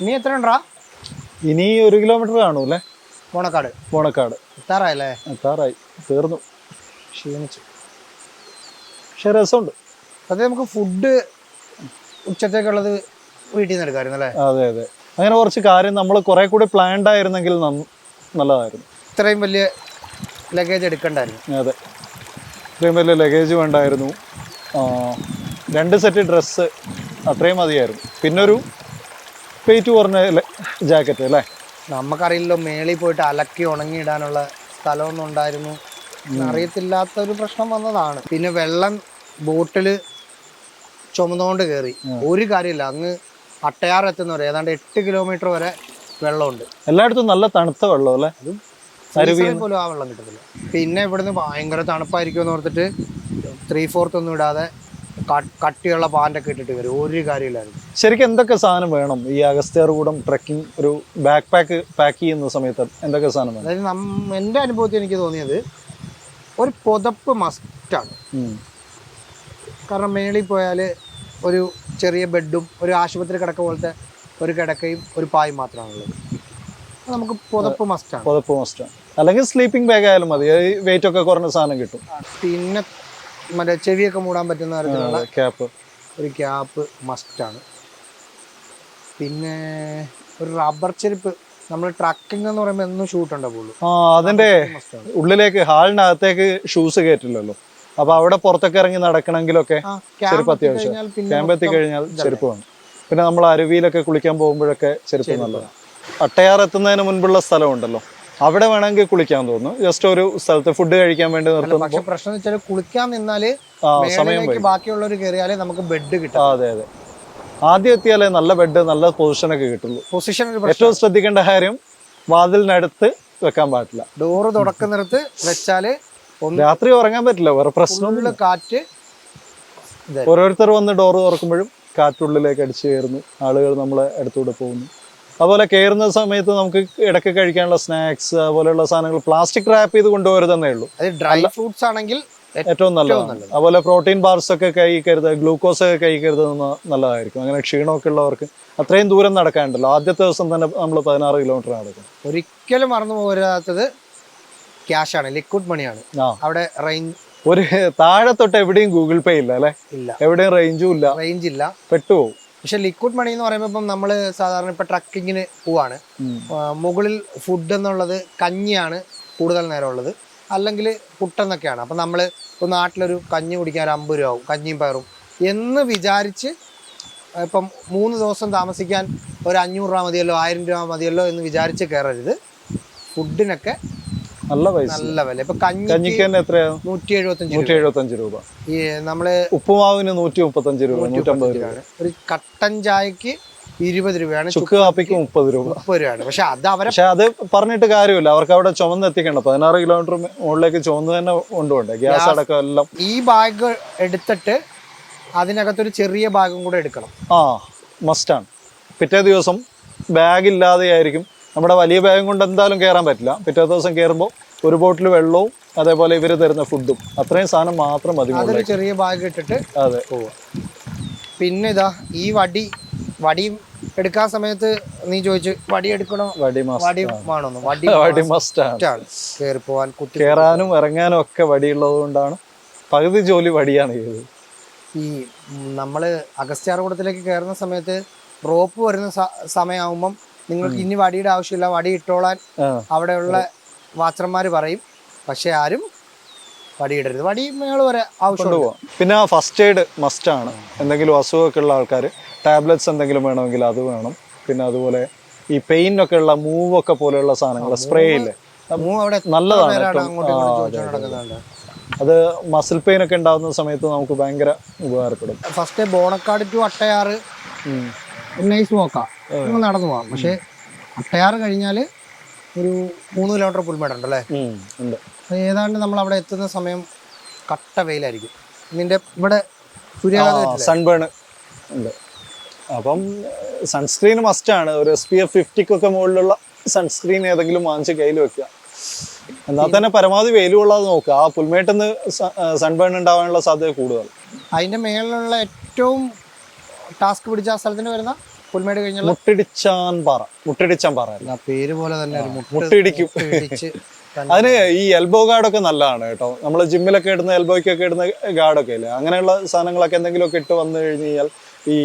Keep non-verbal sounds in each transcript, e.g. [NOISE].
ഇനി എത്ര ഉണ്ടാ ഇനി ഒരു കിലോമീറ്റർ കാണൂല്ലേ? മോണക്കാട്. ബോണക്കാട് എത്താറായല്ലേ എത്താറായി തീർന്നു. ക്ഷീണിച്ചു. പക്ഷെ രസമുണ്ട്. അതെ നമുക്ക് ഫുഡ് ഉച്ചത്തേക്കുള്ളത് വീട്ടിൽ നിന്ന് എടുക്കാമായിരുന്നു അല്ലേ? അതെ അതെ. അങ്ങനെ കുറച്ച് കാര്യം നമ്മൾ കുറെ കൂടി പ്ലാൻഡ് ആയിരുന്നെങ്കിൽ നല്ലതായിരുന്നു. ഇത്രയും വലിയ ലഗേജ് എടുക്കണ്ടായിരുന്നു. അതെ. ഇത്രയും വലിയ ലഗേജ് വേണ്ടായിരുന്നു. രണ്ട് സെറ്റ് ഡ്രസ്സ് അത്രയും മതിയായിരുന്നു. പിന്നൊരു വെയിറ്റ് കുറഞ്ഞ ജാക്കറ്റ് അല്ലേ? നമുക്കറിയില്ലോ മേളിൽ പോയിട്ട് അലക്കി ഉണങ്ങി ഇടാനുള്ള സ്ഥലമൊന്നും ഉണ്ടായിരുന്നു. അറിയത്തില്ലാത്ത ഒരു പ്രശ്നം വന്നതാണ്. പിന്നെ വെള്ളം ബോട്ടിൽ ചുമന്നുകൊണ്ട് കയറി. ഒരു കാര്യമില്ല അങ്ങ് അട്ടയാർ എത്തുന്നവരെ ഏതാണ്ട് എട്ട് കിലോമീറ്റർ വരെ വെള്ളമുണ്ട്. എല്ലായിടത്തും നല്ല തണുത്ത വെള്ളം അല്ലേ? പോലും ആ വെള്ളം കിട്ടത്തില്ല. പിന്നെ ഇവിടുന്ന് ഭയങ്കര തണുപ്പായിരിക്കും എന്ന് ഓർത്തിട്ട് ത്രീ ഫോർത്ത് ഒന്നും ഇടാതെ കട്ടിയുള്ള പാന്റൊക്കെ ഇട്ടിട്ട് വരും. ഒരു കാര്യമില്ലായിരുന്നു. ശരിക്കും എന്തൊക്കെ സാധനം വേണം? ഈ അഗസ്ത്യർ കൂടം ട്രക്കിംഗ് ഒരു ബാക്ക് പാക്ക് പാക്ക് ചെയ്യുന്ന സമയത്ത് എന്തൊക്കെ സാധനം വേണം? അതായത് നം എന്റെ അനുഭവത്തിൽ എനിക്ക് തോന്നിയത് ഒരു പുതപ്പ് മസ്റ്റാണ്. കാരണം മേളിൽ പോയാൽ ഒരു ചെറിയ ബെഡും ഒരു ആശുപത്രി കിടക്ക പോലത്തെ ഒരു കിടക്കയും ഒരു പായും മാത്രമാണുള്ളത് നമുക്ക് പുതപ്പ് മസ്റ്റാണ് പുതപ്പ് മസ്റ്റാണ് അല്ലെങ്കിൽ സ്ലീപ്പിംഗ് ബാഗ് ആയാലും മതി. വെയിറ്റ് ഒക്കെ കുറഞ്ഞ സാധനം കിട്ടും. പിന്നെ മറ്റേ ചെവിയൊക്കെ മൂടാൻ പറ്റുന്ന തരത്തിലുള്ള ക്യാപ്പ്. ഒരു ക്യാപ്പ് മസ്റ്റാണ് പിന്നെ ഒരു റബ്ബർ ചെരുപ്പ്. നമ്മൾ ട്രക്കിംഗ് എന്ന് പറയുമ്പോൾ എന്നും ഷൂട്ട് ഉണ്ടാവുള്ളൂ ആ അതിന്റെ ഉള്ളിലേക്ക് ഹാളിനകത്തേക്ക് ഷൂസ് കയറ്റില്ലല്ലോ അപ്പൊ അവിടെ പുറത്തൊക്കെ ഇറങ്ങി നടക്കണമെങ്കിലൊക്കെ ചെരുപ്പ് അത്യാവശ്യം. ക്യാമ്പ് എത്തി കഴിഞ്ഞാൽ ചെരുപ്പ് വേണം. പിന്നെ നമ്മൾ അരുവിയിലൊക്കെ കുളിക്കാൻ പോകുമ്പോഴൊക്കെ ചെരുപ്പ് നല്ലതാണ്. അട്ടയാർ എത്തുന്നതിന് മുൻപുള്ള സ്ഥലമുണ്ടല്ലോ. അവിടെ വേണമെങ്കിൽ കുളിക്കാൻ തോന്നുന്നു. ജസ്റ്റ് ഒരു സ്ഥലത്ത് ഫുഡ് കഴിക്കാൻ വേണ്ടി നിർത്തുന്നു പക്ഷെ പ്രശ്നം വെച്ചാൽ കുളിക്കാൻ നിന്നാൽ സമയം ബാക്കിയുള്ളവർ കയറിയാലേ നമുക്ക് ബെഡ് കിട്ടും അതെ അതെ. ആദ്യം എത്തിയാലേ നല്ല ബെഡ് നല്ല പൊസിഷനൊക്കെ കിട്ടുള്ളൂ. പൊസിഷൻ ഏറ്റവും ശ്രദ്ധിക്കേണ്ട കാര്യം വാതിലിനടുത്ത് വെക്കാൻ പാടില്ല. ഡോറ് തുടക്കുന്നിടത്ത് വെച്ചാൽ രാത്രി ഉറങ്ങാൻ പറ്റില്ല വേറെ പ്രശ്നം കാറ്റ്. ഓരോരുത്തർ വന്ന് ഡോറ് തുറക്കുമ്പോഴും കാറ്റുള്ളിലേക്ക് അടിച്ചു കയറുന്നു. ആളുകൾ നമ്മളെ അടുത്തൂടെ പോകുന്നു. അതുപോലെ കയറുന്ന സമയത്ത് നമുക്ക് ഇടയ്ക്ക് കഴിക്കാനുള്ള സ്നാക്സ് അതുപോലെയുള്ള സാധനങ്ങൾ പ്ലാസ്റ്റിക് റാപ്പ് ചെയ്ത് കൊണ്ടുപോകരുതെന്നേ ഉള്ളൂ. അത് ഡ്രൈ ഫ്രൂട്ട്സ് ആണെങ്കിൽ ഏറ്റവും നല്ലതാണ്. അതുപോലെ പ്രോട്ടീൻ ബാർസ് ഒക്കെ കഴിക്കരുത് ഗ്ലൂക്കോസ് ഒക്കെ കഴിക്കരുത് നല്ലതായിരിക്കും. അങ്ങനെ ക്ഷീണമൊക്കെ ഉള്ളവർക്ക് അത്രയും ദൂരം നടക്കാനുണ്ടല്ലോ. ആദ്യത്തെ ദിവസം തന്നെ നമ്മൾ പതിനാറ് കിലോമീറ്റർ നടക്കും ഒരിക്കലും മറന്നു പോരാത്തത് ക്യാഷ് ആണ് ലിക്വിഡ് മണിയാണ് അവിടെ റേഞ്ച് ഒരു താഴെ തൊട്ട് എവിടെയും ഗൂഗിൾ പേ ഇല്ല അല്ലെ? ഇല്ല. എവിടെയും റേഞ്ചും ഇല്ല. റേഞ്ച് ഇല്ല. പെട്ടുപോകും. പക്ഷെ ലിക്വിഡ് മണി എന്ന് പറയുമ്പോൾ ഇപ്പം നമ്മൾ സാധാരണ ഇപ്പം ട്രക്കിങ്ങിന് പോവാണ്. മുകളിൽ ഫുഡ് എന്നുള്ളത് കഞ്ഞിയാണ് കൂടുതൽ നേരം ഉള്ളത് അല്ലെങ്കിൽ പുട്ടെന്നൊക്കെയാണ്. അപ്പം നമ്മൾ ഇപ്പോൾ നാട്ടിലൊരു കഞ്ഞി കുടിക്കാൻ ഒരു അമ്പത് രൂപ ആവും കഞ്ഞിയും പയറും എന്ന് വിചാരിച്ച് ഇപ്പം മൂന്ന് ദിവസം താമസിക്കാൻ ഒരു അഞ്ഞൂറ് രൂപ മതിയല്ലോ ആയിരം രൂപ മതിയല്ലോ എന്ന് വിചാരിച്ച് കയറരുത്. ഫുഡിനൊക്കെ നല്ല പൈസ. നല്ല വില. ഇപ്പൊ കഞ്ഞി കഞ്ഞിക്ക് തന്നെ എത്രയാണ് നൂറ്റി എഴുപത്തഞ്ച് നൂറ്റി എഴുപത്തഞ്ച് രൂപ. ഈ നമ്മൾ ഉപ്പുമാവിന് നൂറ്റി മുപ്പത്തഞ്ച് രൂപ നൂറ്റമ്പത് രൂപ. ഒരു കട്ടൻ ചായക്ക് ഇരുപത് രൂപയാണ്. ചുക്ക് കാപ്പിക്ക് മുപ്പത് രൂപ. മുപ്പത് രൂപയാണ്. പക്ഷെ അത് അവരെ പക്ഷെ അത് പറഞ്ഞിട്ട് കാര്യമില്ല. അവർക്ക് അവിടെ ചുമന്ന് എത്തിക്കണം പതിനാറ് കിലോമീറ്റർ മുകളിലേക്ക് ചുമന്ന് തന്നെ കൊണ്ടുപോകണ്ടേ? ഗ്യാസ് അടക്കം എല്ലാം. ഈ ബാഗ് എടുത്തിട്ട് അതിനകത്തൊരു ചെറിയ ബാഗും കൂടെ എടുക്കണം. ആ മസ്റ്റാണ് പിറ്റേ ദിവസം ബാഗ് ഇല്ലാതെയായിരിക്കും നമ്മുടെ വലിയ ബാഗും കൊണ്ട് എന്തായാലും കയറാൻ പറ്റില്ല. പിറ്റേ ദിവസം കയറുമ്പോൾ ഒരു ബോട്ടിൽ വെള്ളവും അതേപോലെ ഇവർ തരുന്ന ഫുഡും അത്രയും സാധനം മാത്രം മതി അതൊരു ചെറിയ ബാഗ് ഇട്ടിട്ട് അതെ. പിന്നെ ഇതാ ഈ വടി വടി എടുക്കാൻ സമയത്ത് നീ ചോദിച്ചു വടി എടുക്കണോ? വടി വടി വേണമെന്ന് വടി [LAUGHS] വടി മസ്റ്റാണ് ആണ്. കയറി പോവാൻ കുത്തി കയറാനും ഇറങ്ങാനും ഒക്കെ വടിയുള്ളത് കൊണ്ടാണ് പകുതി ജോലി വടിയാണ് ചെയ്തത്. ഈ നമ്മൾ നമ്മൾ അഗസ്ത്യാർകൂടത്തിലേക്ക് കയറുന്ന സമയത്ത് റോപ്പ് വരുന്ന സമയമാകുമ്പം നിങ്ങൾക്ക് ഇനി വടിയുടെ ആവശ്യമില്ല. വടി ഇട്ടോളാൻ അവിടെയുള്ള വാച്ചർമാർ പറയും. പക്ഷെ ആരും വടിയിടരുത് വടി മേൾ വരെ ആവശ്യമുണ്ട്. പിന്നെ ഫസ്റ്റ് എയ്ഡ് മസ്റ്റ് ആണ്. എന്തെങ്കിലും അസുഖമൊക്കെ ഉള്ള ആൾക്കാർ ടാബ്ലറ്റ്സ് എന്തെങ്കിലും വേണമെങ്കിൽ അത് വേണം. പിന്നെ അതുപോലെ ഈ പെയിൻ ഒക്കെ ഉള്ള മൂവ് ഒക്കെ പോലെയുള്ള സാധനങ്ങൾ സ്പ്രേ ഇല്ലേ? നല്ലതാണ് അത് മസിൽ പെയിൻ ഒക്കെ ഉണ്ടാകുന്ന സമയത്ത് നമുക്ക് ഭയങ്കര ഉപകാരപ്പെടും. First Bonakkad to Attayar. Nice വോക്കാം നമുക്ക് നടന്നു പോവാം. പക്ഷെ അട്ടയാറ് കഴിഞ്ഞാൽ ഒരു മൂന്ന് കിലോമീറ്റർ പുൽമേട് ഉണ്ടല്ലേ? ഏതാണ്ട് നമ്മൾ അവിടെ എത്തുന്ന സമയം കട്ട വെയിലായിരിക്കും. നിന്റെ ഇവിടെ സൂര്യാഘാതം സൺബേൺ ഉണ്ട്. അപ്പം സൺസ്ക്രീൻ മസ്റ്റ് ആണ്. ഒരു എസ് പി എഫ് ഫിഫ്റ്റിക്കൊക്കെ മുകളിലുള്ള സൺസ്ക്രീൻ ഏതെങ്കിലും വാങ്ങിച്ച് കയ്യിൽ വെക്കുക. എന്നാൽ തന്നെ പരമാവധി വെയിൽ കൊള്ളാതെ നോക്കുക. ആ പുൽമേട്ടിന്ന് സൺബേൺ ഉണ്ടാവാനുള്ള സാധ്യത കൂടുതൽ. അതിന്റെ മേളിലുള്ള ഏറ്റവും ടാസ്ക് പിടിച്ച ആ സ്ഥലത്തിന് വരുന്ന പുൽമേട് കഴിഞ്ഞുള്ള മുട്ടിടിച്ചാൻ പാറ. മുട്ടിടിച്ചാൻ പാറ. അല്ല. പേര് പോലെ തന്നെ ഒരു മുട്ട് മുട്ടിടിക്കും. തന്നെ. അതിന് ഈ എൽബോ ഗാർഡൊക്കെ നല്ലതാണ് കേട്ടോ. നമ്മൾ ജിമ്മിലൊക്കെ ഇടുന്ന എൽബോയ്ക്കൊക്കെ ഇടുന്ന ഗാർഡൊക്കെ ഇല്ലേ? അങ്ങനെയുള്ള സാധനങ്ങളൊക്കെ എന്തെങ്കിലുമൊക്കെ ഇട്ട് വന്നു കഴിഞ്ഞ് കഴിഞ്ഞാൽ ഈ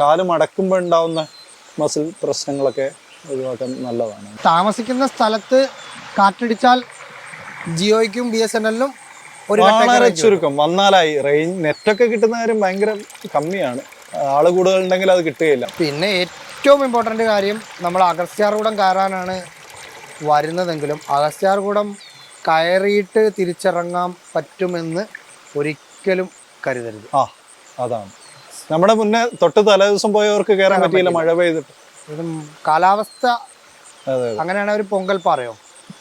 കാൽ മടക്കുമ്പോൾ ഉണ്ടാവുന്ന മസിൽ പ്രശ്നങ്ങളൊക്കെ ഒഴിവാക്കാൻ നല്ലതാണ്. താമസിക്കുന്ന സ്ഥലത്ത് കാറ്റടിച്ചാൽ ജിയോയ്ക്കും ബി എസ് എൻ എല്ലിനും ഒരു വളരെ കട്ടയൊക്കെ ചുരുക്കം. വന്നാലായി. റേഞ്ച് നെറ്റൊക്കെ കിട്ടുന്ന കാര്യം ഭയങ്കര കമ്മിയാണ്. ആൾ കൂടുതലുണ്ടെങ്കിൽ അത് കിട്ടുകയില്ല. പിന്നെ ഏറ്റവും ഇമ്പോർട്ടന്റ് കാര്യം നമ്മൾ അഗസ്ത്യാർകൂടം കയറാനാണ് വരുന്നതെങ്കിലും അഗസ്ത്യാർകൂടം കയറിയിട്ട് തിരിച്ചിറങ്ങാൻ പറ്റുമെന്ന് ഒരിക്കലും കരുതരുത്. ആ അതാണ്. നമ്മുടെ മുന്നേ തൊട്ട് തലേദിവസം പോയവർക്ക് കയറാൻ പറ്റിയില്ല മഴ പെയ്തിട്ട്. കാലാവസ്ഥ അങ്ങനെയാണ് ഒരു പൊങ്കൽ പാറയോ?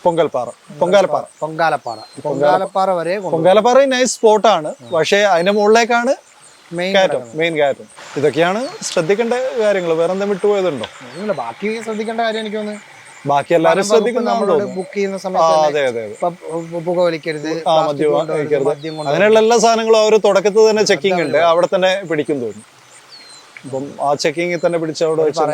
പൊങ്കൽപ്പാറ. പൊങ്കാലപ്പാറ. പൊങ്കാലപ്പാറ. പൊങ്കാലപ്പാറ വരെ പൊങ്കാലപ്പാറ നൈസ് സ്പോട്ടാണ് പക്ഷേ അതിന്റെ മുകളിലേക്കാണ് മെയിൻ കയറ്റം മെയിൻ കയറ്റം. ഇതൊക്കെയാണ് ശ്രദ്ധിക്കേണ്ട കാര്യങ്ങൾ. വേറെ എന്തെങ്കിലും വിട്ടുപോയതുണ്ടോ ബാക്കി ശ്രദ്ധിക്കേണ്ട കാര്യം എനിക്ക് തോന്നുന്നു. ബാക്കി എല്ലാവരും ശ്രദ്ധിക്കുന്ന നമ്മളോട് ബുക്ക് ചെയ്യുന്ന സമയത്ത് പുക വലിക്കരുത്. അങ്ങനെയുള്ള എല്ലാ സാധനങ്ങളും അവർ തുടക്കത്തിൽ തന്നെ ചെക്കിംഗ് ഉണ്ട്. അവിടെ തന്നെ പിടിക്കും തോന്നുന്നു. അപ്പം ആ ചെക്കിംഗിൽ തന്നെ പിടിച്ച് അവിടെ വെച്ച്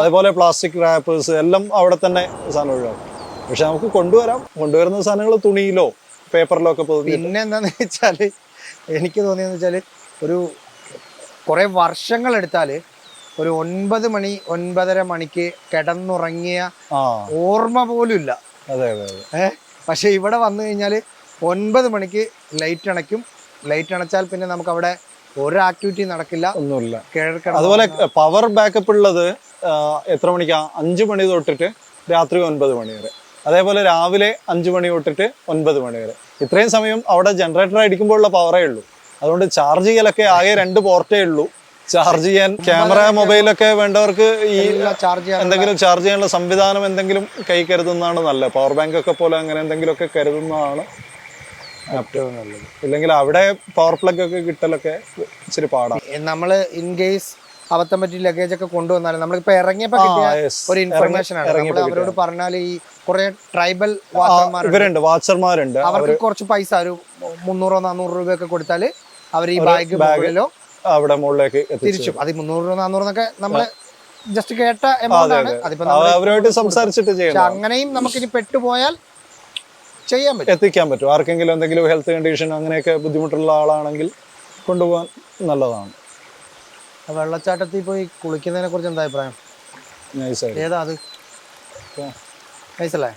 അതേപോലെ പ്ലാസ്റ്റിക് റാപ്പേഴ്സ് എല്ലാം അവിടെ തന്നെ സാധനം ഒഴിവാക്കും. പക്ഷെ നമുക്ക് കൊണ്ടുവരാം. കൊണ്ടുവരുന്ന സാധനങ്ങൾ തുണിയിലോ പേപ്പറിലോ ഒക്കെ പോകും പിന്നെ എന്താന്ന് വെച്ചാൽ എനിക്ക് തോന്നിയെന്ന് വെച്ചാൽ ഒരു കുറെ വർഷങ്ങളെടുത്താൽ ഒരു ഒൻപത് മണി ഒൻപതര മണിക്ക് കിടന്നുറങ്ങിയ ഓർമ്മ പോലും ഇല്ല. അതെ അതെ അതെ. പക്ഷെ ഇവിടെ വന്നു കഴിഞ്ഞാൽ ഒൻപത് മണിക്ക് ലൈറ്റ് അണയ്ക്കും. ലൈറ്റ് അണച്ചാൽ പിന്നെ നമുക്ക് അവിടെ ഒരു ആക്ടിവിറ്റി നടക്കില്ല. ഒന്നുമില്ല. അതുപോലെ പവർ ബാക്കപ്പ് ഉള്ളത് എത്ര മണിക്കാ? അഞ്ച് മണി തൊട്ടിട്ട് രാത്രി ഒൻപത് മണി വരെ. അതേപോലെ രാവിലെ അഞ്ച് മണി തൊട്ടിട്ട് ഒൻപത് മണി വരെ. ഇത്രയും സമയം അവിടെ ജനറേറ്റർ അടിക്കുമ്പോഴുള്ള പവറേ ഉള്ളൂ. അതുകൊണ്ട് ചാർജ് ചെയ്യലൊക്കെ ആകെ രണ്ട് പോർട്ടേ ഉള്ളൂ. ചാർജ് ചെയ്യാൻ ക്യാമറ മൊബൈലൊക്കെ വേണ്ടവർക്ക് ഈ ചാർജ് ചെയ്യാൻ എന്തെങ്കിലും ചാർജ് ചെയ്യാനുള്ള സംവിധാനം എന്തെങ്കിലും കൈ കരുതുന്നതാണ് നല്ലത്. പവർ ബാങ്ക് ഒക്കെ പോലെ അങ്ങനെ എന്തെങ്കിലും ഒക്കെ കരുതുന്നതാണ് ഏറ്റവും നല്ലത്. ഇല്ലെങ്കിൽ അവിടെ പവർ പ്ലഗ് ഒക്കെ കിട്ടലൊക്കെ ഇച്ചിരി പാടാണ് നമ്മൾ ഇൻ കേസ് അബദ്ധം പറ്റി ലഗേജ് ഒക്കെ കൊണ്ടുവന്നാലും നമ്മളിപ്പോ ഇറങ്ങിയപ്പോ കിട്ടിയ ഒരു ഇൻഫർമേഷൻ ആണ്. നമ്മൾ അവരോട് പറഞ്ഞാൽ ഈ കുറെ ട്രൈബൽ വാച്ചർമാർ വാച്ചർമാരുണ്ട് ഇവരുണ്ട് വാച്ചർമാരുണ്ട് അവർക്ക് കുറച്ച് പൈസ ഒരു മുന്നൂറോ നാനൂറ് രൂപയൊക്കെ കൊടുത്താൽ അവർ ഈ ബാഗ് ബാഗിലോ അവിടെ മുകളിലേക്ക് തിരിച്ചു. അത് മുന്നൂറ് രൂപ നാനൂറ് എന്നൊക്കെ നമ്മൾ ജസ്റ്റ് കേട്ട എമൗണ്ട് ആണ്. അതിപ്പോ അവരുമായിട്ട് സംസാരിച്ചിട്ട് ചെയ്യണം അങ്ങനെയും നമുക്ക് ഇനി പെട്ടുപോയാൽ ചെയ്യാൻ പറ്റും. എത്തിക്കാൻ പറ്റും. ആർക്കെങ്കിലും എന്തെങ്കിലും ഹെൽത്ത് കണ്ടീഷൻ അങ്ങനെയൊക്കെ ബുദ്ധിമുട്ടുള്ള ആളാണെങ്കിൽ കൊണ്ടുപോകാൻ നല്ലതാണ്. വെള്ളച്ചാട്ടത്തിൽ പോയി കുളിക്കുന്നതിനെ കുറിച്ച് എന്താ അഭിപ്രായം? ഏതാ അത്? നൈസല്ലേ